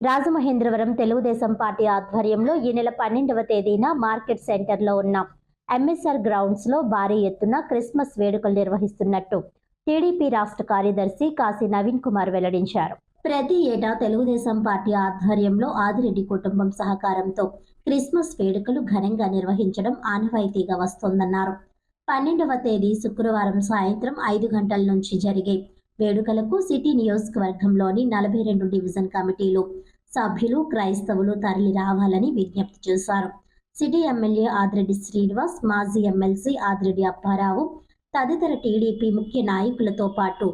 Rajamahendravaram Telugu Desam party ఆధ్వర్యంలో ఈ నెల పన్నెండవ తేదీన మార్కెట్ సెంటర్లో ఉన్న. ఎంఎస్ఆర్ గ్రౌండ్స్లో భారీ ఎత్తున క్రిస్మస్ వేడుకలు నిర్వహిస్తున్నట్టు టీడీపీ రాష్ట్ర కార్యదర్శి కాశీ నవీన్ కుమార్ వెల్లడించారు. ప్రతి ఏటా తెలుగుదేశం పార్టీ ఆధ్వర్యంలో ఆదిరెడ్డి కుటుంబం సహకారంతో క్రిస్మస్ వేడుకలు ఘనంగా నిర్వహించడం ఆనవాయితీగా వస్తోందన్నారు. పన్నెండవ తేదీ శుక్రవారం సాయంత్రం ఐదు గంటల నుంచి జరిగే వేడుకలకు సిటీ నియోజకవర్గంలోని నలభై రెండు డివిజన్ కమిటీలు సభ్యులు క్రైస్తవులు తరలి రావాలని విజ్ఞప్తి చేశారు. సిటీ ఎమ్మెల్యే ఆదిరెడ్డి శ్రీనివాస్ మాజీ ఎమ్మెల్సీ ఆదిరెడ్డి అప్పారావు తదితర టీడీపీ ముఖ్య నాయకులతో పాటు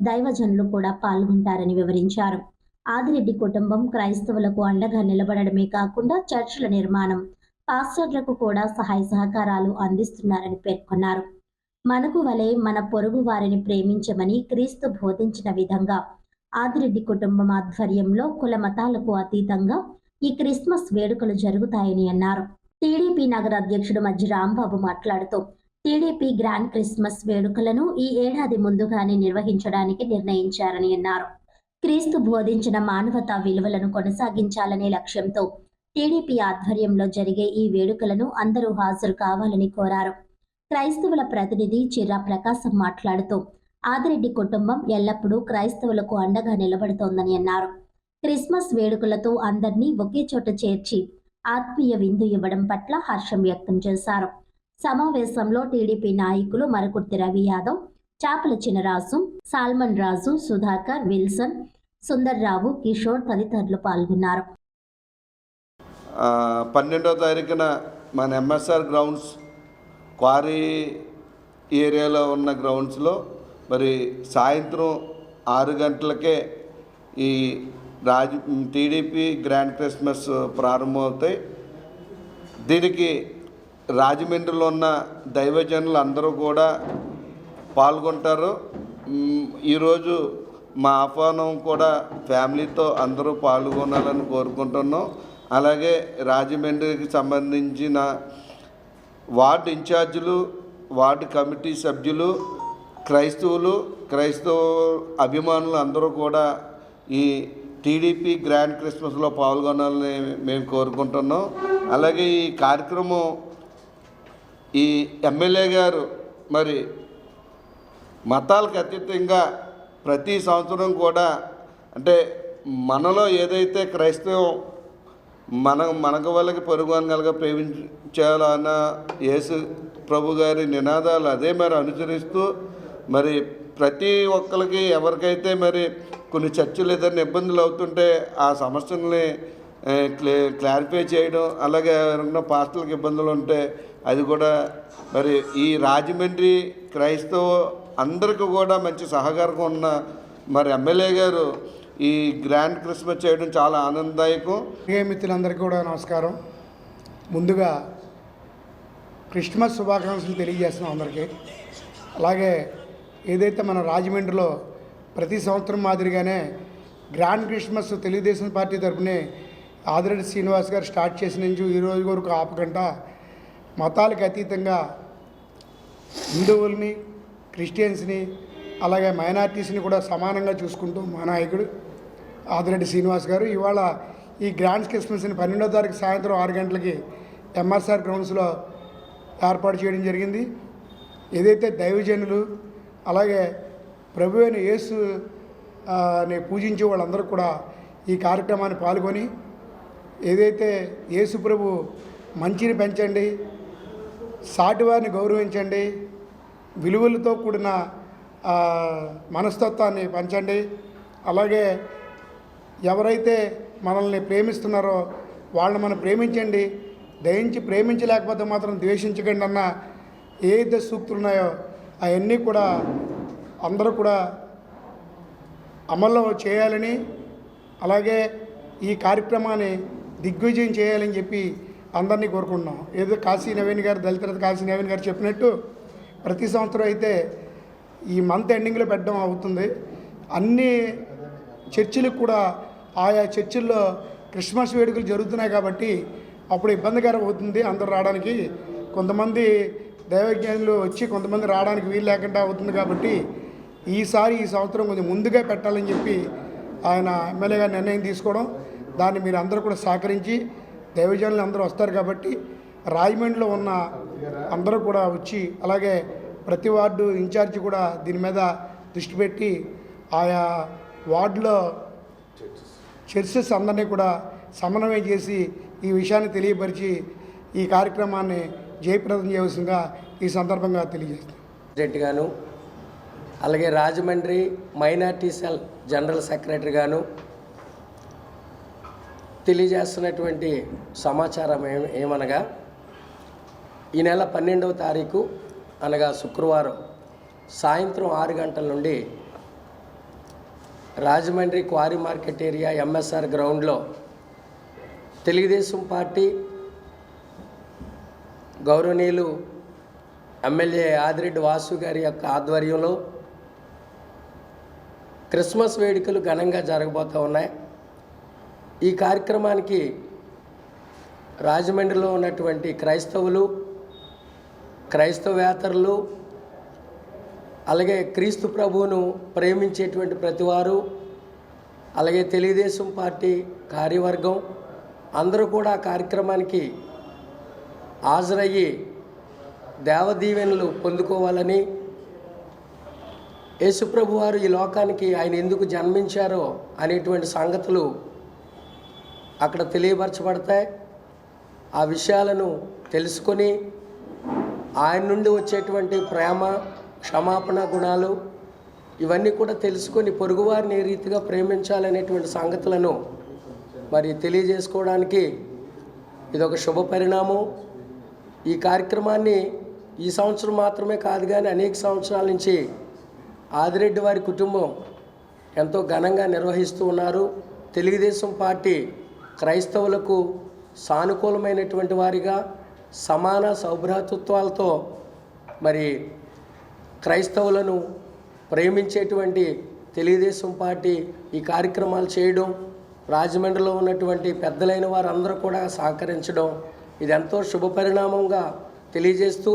దైవజనులు కూడా పాల్గొంటారని వివరించారు. ఆదిరెడ్డి కుటుంబం క్రైస్తవులకు అండగా నిలబడమే కాకుండా చర్చిల నిర్మాణం పాస్టర్లకు కూడా సహాయ సహకారాలు అందిస్తున్నారని పేర్కొన్నారు. మనకు వలె మన పొరుగు వారిని ప్రేమించమని క్రీస్తు బోధించిన విధంగా ఆదిరెడ్డి కుటుంబం ఆధ్వర్యంలో కుల మతాలకు అతీతంగా ఈ క్రిస్మస్ వేడుకలు జరుగుతాయని అన్నారు. టీడీపీ నగర అధ్యక్షుడు మధ్య రాంబాబు మాట్లాడుతూ టీడీపీ గ్రాండ్ క్రిస్మస్ వేడుకలను ఈ ఏడాది ముందుగానే నిర్వహించడానికి నిర్ణయించారని అన్నారు. క్రీస్తు బోధించిన మానవతా విలువలను కొనసాగించాలనే లక్ష్యంతో టీడీపీ ఆధ్వర్యంలో జరిగే ఈ వేడుకలను అందరూ హాజరు కావాలని కోరారు. క్రైస్తవుల ప్రతినిధి చిర్రా ప్రకాశం మాట్లాడుతూ ఆదిరెడ్డి కుటుంబం ఎల్లప్పుడూ క్రైస్తవులకు అండగా నిలబడుతోందని అన్నారు. క్రిస్మస్ వేడుకలతో అందరినీ ఒకే చోట చేర్చి ఆత్మీయ విందు ఇవ్వడం పట్ల హర్షం వ్యక్తం చేశారు. సమావేశంలో టీడీపీ నాయకులు మరకుర్తి రవి యాదవ్ చాపల చినరాజు సాల్మన్ రాజు సుధాకర్ విల్సన్ సుందర్రావు కిషోర్ తదితరులు పాల్గొన్నారు. పన్నెండో తారీఖున మన ఎంఎస్ఆర్ గ్రౌండ్స్ క్వారీ ఏరియాలో ఉన్న గ్రౌండ్స్లో మరి సాయంత్రం ఆరు గంటలకే ఈ రాజ టీడీపీ గ్రాండ్ క్రిస్మస్ ప్రారంభమవుతాయి. దీనికి రాజమండ్రిలో ఉన్న దైవజనులు అందరూ కూడా పాల్గొంటారు. ఈరోజు మా ఆహ్వానం కూడా ఫ్యామిలీతో అందరూ పాల్గొనాలని కోరుకుంటున్నాం. అలాగే రాజమండ్రికి సంబంధించిన వార్డు ఇన్ఛార్జీలు వార్డు కమిటీ సభ్యులు క్రైస్తవులు క్రైస్తవ అభిమానులు అందరూ కూడా ఈ టీడీపీ గ్రాండ్ క్రిస్మస్లో పాల్గొనాలని మేము కోరుకుంటున్నాం. అలాగే ఈ కార్యక్రమం ఈ ఎమ్మెల్యే గారు మరి మతాలకు అతీతంగా ప్రతి సంవత్సరం కూడా అంటే మనలో ఏదైతే క్రైస్తవం మన మనకు వాళ్ళకి పొరుగు అనగలగా ప్రేమించాలన్న యేసు ప్రభు గారి నినాదాలు అదే మరి అనుసరిస్తూ మరి ప్రతి ఒక్కరికి ఎవరికైతే మరి కొన్ని చర్చలు ఏదైనా ఇబ్బందులు అవుతుంటే ఆ సమస్యల్ని క్లే క్లారిఫై చేయడం అలాగే ఎవరైనా పాస్టర్లకు ఇబ్బందులు ఉంటే అది కూడా మరి ఈ రాజమండ్రి క్రైస్తవ అందరికీ కూడా మంచి సహకారం ఉన్న మరి ఎమ్మెల్యే గారు ఈ గ్రాండ్ క్రిస్మస్ చేయడం చాలా ఆనందదాయకం. ప్రియ మిత్రులందరికీ కూడా నమస్కారం. ముందుగా క్రిస్మస్ శుభాకాంక్షలు తెలియజేస్తున్నాం అందరికీ. అలాగే ఏదైతే మన రాజమండ్రిలో ప్రతి సంవత్సరం మాదిరిగానే గ్రాండ్ క్రిస్మస్ తెలుగుదేశం పార్టీ తరపునే ఆదిరెడ్డి శ్రీనివాస్ గారు స్టార్ట్ చేసిన నుంచి ఈ రోజు వరకు ఆపకుండా మతాలకు అతీతంగా హిందువుల్ని క్రిస్టియన్స్ని అలాగే మైనార్టీస్ని కూడా సమానంగా చూసుకుంటూ మా నాయకుడు ఆదిరెడ్డి శ్రీనివాస్ గారు. ఇవాళ ఈ గ్రాండ్స్ క్రిస్మస్ని పన్నెండో తారీఖు సాయంత్రం ఆరు గంటలకి ఎంఆర్సార్ గ్రౌండ్స్లో ఏర్పాటు చేయడం జరిగింది. ఏదైతే దైవజనులు అలాగే ప్రభు అయిన యేసు ని పూజించే వాళ్ళందరూ కూడా ఈ కార్యక్రమాన్ని పాల్గొని ఏదైతే యేసు ప్రభు మంచిని పెంచండి సాటివారిని గౌరవించండి విలువలతో కూడిన మనస్తత్వాన్ని పంచండి అలాగే ఎవరైతే మనల్ని ప్రేమిస్తున్నారో వాళ్ళని మనం ప్రేమించండి దయించి ప్రేమించలేకపోతే మాత్రం ద్వేషించకండి అన్న ఏదైతే సూక్తులు ఉన్నాయో అవన్నీ కూడా అందరూ కూడా అమల్లో చేయాలని అలాగే ఈ కార్యక్రమాన్ని దిగ్విజయం చేయాలని చెప్పి అందరినీ కోరుకుంటున్నాం. ఏదో కాశీ నవీన్ గారు దళిత కాశీ నవీన్ గారు చెప్పినట్టు ప్రతి సంవత్సరం అయితే ఈ మంత్ ఎండింగ్లో పెట్టడం అవుతుంది. అన్ని చర్చిలకు కూడా ఆయా చర్చిల్లో క్రిస్మస్ వేడుకలు జరుగుతున్నాయి కాబట్టి అప్పుడు ఇబ్బందికరం అవుతుంది అందరూ రావడానికి. కొంతమంది దైవజ్ఞానులు వచ్చి కొంతమంది రావడానికి వీలు లేకుండా అవుతుంది కాబట్టి ఈసారి ఈ సంవత్సరం కొంచెం ముందుగా పెట్టాలని చెప్పి ఆయన ఎమ్మెల్యే గారు నిర్ణయం తీసుకోవడం దాన్ని మీరు అందరూ కూడా సహకరించి దైవజనులు అందరూ వస్తారు కాబట్టి రాజమండ్రిలో ఉన్న అందరూ కూడా వచ్చి అలాగే ప్రతి వార్డు ఇన్ఛార్జి కూడా దీని మీద దృష్టి పెట్టి ఆయా వార్డులో చర్చెస్ అందరినీ కూడా సమన్వయం చేసి ఈ విషయాన్ని తెలియపరిచి ఈ కార్యక్రమాన్ని జయప్రదం చేయవలసిందిగా ఈ సందర్భంగా తెలియజేస్తాను ప్రెసిడెంట్ గాను అలాగే Rajahmundry minority cell general secretary గాను తెలియజేస్తున్నటువంటి సమాచారం ఏం ఏమనగా ఈ నెల పన్నెండవ తారీఖు అనగా శుక్రవారం సాయంత్రం ఆరు గంటల నుండి Rajahmundry quarry market area MSR గ్రౌండ్లో తెలుగుదేశం పార్టీ గౌరవనీయులు ఎమ్మెల్యే ఆదిరెడ్డి వాసు గారి యొక్క ఆధ్వర్యంలో క్రిస్మస్ వేడుకలు ఘనంగా జరగబోతూ ఉన్నాయి. ఈ కార్యక్రమానికి రాజమండ్రిలో ఉన్నటువంటి క్రైస్తవులు క్రైస్తవేతరులు అలాగే క్రీస్తు ప్రభువును ప్రేమించేటువంటి ప్రతివారు అలాగే తెలుగుదేశం పార్టీ కార్యవర్గం అందరూ కూడా ఆ కార్యక్రమానికి హాజరయ్యి దేవదీవెనలు పొందుకోవాలని యేసుప్రభు వారు ఈ లోకానికి ఆయన ఎందుకు జన్మించారో అనేటువంటి సంగతులు అక్కడ తెలియపరచబడతాయి. ఆ విషయాలను తెలుసుకొని ఆయన నుండి వచ్చేటువంటి ప్రేమ క్షమాపణ గుణాలు ఇవన్నీ కూడా తెలుసుకొని పొరుగువారిని ఏ రీతిగా ప్రేమించాలనేటువంటి సంగతులను మరి తెలియజేసుకోవడానికి ఇదొక శుభ పరిణామం. ఈ కార్యక్రమాన్ని ఈ సంవత్సరం మాత్రమే కాదు కానీ అనేక సంవత్సరాల నుంచి ఆదిరెడ్డి వారి కుటుంబం ఎంతో ఘనంగా నిర్వహిస్తూ ఉన్నారు. తెలుగుదేశం పార్టీ క్రైస్తవులకు సానుకూలమైనటువంటి వారిగా సమాన సౌభ్రాతృత్వాలతో మరి క్రైస్తవులను ప్రేమించేటువంటి తెలుగుదేశం పార్టీ ఈ కార్యక్రమాలు చేయడం రాజమండ్రిలో ఉన్నటువంటి పెద్దలైన వారందరూ కూడా సహకరించడం ఇది ఎంతో శుభ పరిణామంగా తెలియజేస్తూ